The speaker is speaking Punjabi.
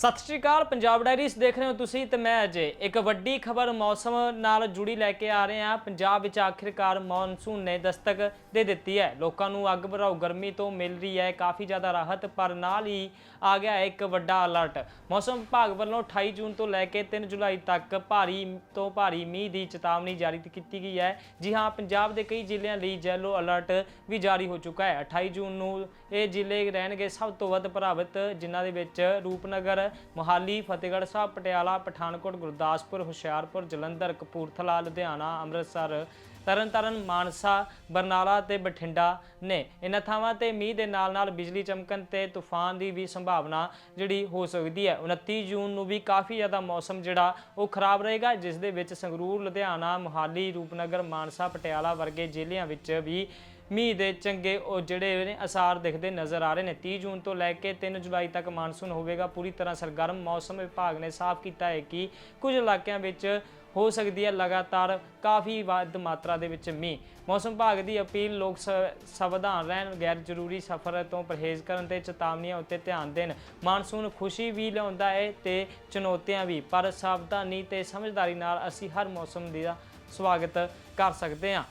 ਸਤਿ ਸ਼੍ਰੀ ਅਕਾਲ, ਪੰਜਾਬ ਡਾਇਰੀਜ਼ ਦੇਖ ਰਹੇ ਹੋ ਤੁਸੀਂ ਤੇ ਮੈਂ ਅਜੇ ਇੱਕ ਵੱਡੀ ਖਬਰ ਮੌਸਮ ਨਾਲ ਜੁੜੀ ਲੈ ਕੇ ਆ ਰਹੇ ਹਾਂ। ਪੰਜਾਬ ਵਿੱਚ ਆਖਿਰਕਾਰ ਮੌਨਸੂਨ ਨੇ ਦਸਤਕ ਦੇ ਦਿੱਤੀ ਹੈ। ਲੋਕਾਂ ਨੂੰ ਅੱਗ ਭਰਾਓ ਗਰਮੀ ਤੋਂ ਮਿਲ ਰਹੀ ਹੈ, ਕਾਫੀ ਜ਼ਿਆਦਾ ਰਾਹਤ, ਪਰ ਨਾਲ ਹੀ ਆ ਗਿਆ ਹੈ ਇੱਕ ਵੱਡਾ ਅਲਰਟ। ਮੌਸਮ ਵਿਭਾਗ ਵੱਲੋਂ 28 ਜੂਨ ਤੋਂ ਲੈ ਕੇ 3 ਜੁਲਾਈ ਤੱਕ ਭਾਰੀ ਤੋਂ ਭਾਰੀ ਮੀਂਹ ਦੀ ਚੇਤਾਵਨੀ ਜਾਰੀ ਕੀਤੀ ਗਈ ਹੈ। ਜੀ ਹਾਂ, ਪੰਜਾਬ ਦੇ ਕਈ ਜ਼ਿਲ੍ਹਿਆਂ ਲਈ ਯੈਲੋ ਅਲਰਟ ਵੀ ਜਾਰੀ ਹੋ ਚੁੱਕਾ ਹੈ। 28 ਜੂਨ ਨੂੰ ਇਹ ਜ਼ਿਲ੍ਹੇ ਰਹਿਣਗੇ ਸਭ ਤੋਂ ਵੱਧ ਪ੍ਰਭਾਵਿਤ, ਜਿਨ੍ਹਾਂ ਦੇ ਵਿੱਚ ਰੂਪਨਗਰ ਮੋਹਾਲੀ, ਫਤਿਹਗੜ੍ਹ ਸਾਹਿਬ, ਪਟਿਆਲਾ, ਪਠਾਨਕੋਟ, ਗੁਰਦਾਸਪੁਰ, ਹੁਸ਼ਿਆਰਪੁਰ, ਜਲੰਧਰ, ਕਪੂਰਥਲਾ, ਲੁਧਿਆਣਾ, ਅੰਮ੍ਰਿਤਸਰ, ਤਰਨਤਾਰਨ, ਮਾਨਸਾ, ਬਰਨਾਲਾ ਤੇ ਬਠਿੰਡਾ ਨੇ ਇਹਨਾਂ ਥਾਵਾਂ ਤੇ ਮੀਂਹ ਦੇ ਨਾਲ ਨਾਲ ਬਿਜਲੀ ਚਮਕਣ ਤੇ ਤੂਫਾਨ ਦੀ ਵੀ ਸੰਭਾਵਨਾ ਜਿਹੜੀ ਹੋ ਸਕਦੀ ਹੈ। 29 ਜੂਨ ਨੂੰ ਵੀ ਕਾਫੀ ਜ਼ਿਆਦਾ ਮੌਸਮ ਜਿਹੜਾ ਉਹ ਖਰਾਬ ਰਹੇਗਾ, ਜਿਸ ਦੇ ਵਿੱਚ ਸੰਗਰੂਰ, ਲੁਧਿਆਣਾ, ਮੋਹਾਲੀ, ਰੂਪਨਗਰ, ਮਾਨਸਾ, ਪਟਿਆਲਾ ਵਰਗੇ ਜ਼ਿਲ੍ਹਿਆਂ ਵਿੱਚ ਵੀ ਮੀਂਹ ਦੇ ਚੰਗੇ ਉਹ ਜਿਹੜੇ ਨੇ ਅਸਾਰ ਦਿਖਦੇ ਨਜ਼ਰ ਆ ਰਹੇ ਨੇ। 30 ਜੂਨ ਤੋਂ ਲੈ ਕੇ 3 ਜੁਲਾਈ ਤੱਕ ਮਾਨਸੂਨ ਹੋਵੇਗਾ। ਪੂਰੀ ਤਰ੍ਹਾਂ ਸਰਗਰਮ ਮੌਸਮ ਵਿਭਾਗ ਨੇ ਸਾਫ਼ ਕੀਤਾ ਹੈ ਕਿ ਕੁਝ ਇਲਾਕਿਆਂ ਵਿੱਚ ਹੋ ਸਕਦੀ ਹੈ ਲਗਾਤਾਰ ਕਾਫੀ ਵੱਧ ਮਾਤਰਾ ਦੇ ਵਿੱਚ ਮੀਂਹ। ਮੌਸਮ ਵਿਭਾਗ ਦੀ ਅਪੀਲ, ਲੋਕ ਸ- ਸਾਵਧਾਨ ਰਹਿਣ ਗੈਰ ਜ਼ਰੂਰੀ ਸਫ਼ਰ ਤੋਂ ਪਰਹੇਜ਼ ਕਰਨ ਤੇ ਚੇਤਾਵਨੀਆਂ ਉੱਤੇ ਧਿਆਨ ਦੇਣ। ਮਾਨਸੂਨ ਖੁਸ਼ੀ ਵੀ ਲਿਆਉਂਦਾ ਹੈ ਤੇ ਚੁਣੌਤੀਆਂ ਵੀ, ਪਰ ਸਾਵਧਾਨੀ ਤੇ ਸਮਝਦਾਰੀ ਨਾਲ ਅਸੀਂ ਹਰ ਮੌਸਮ ਦਾ ਸਵਾਗਤ ਕਰ ਸਕਦੇ ਹਾਂ।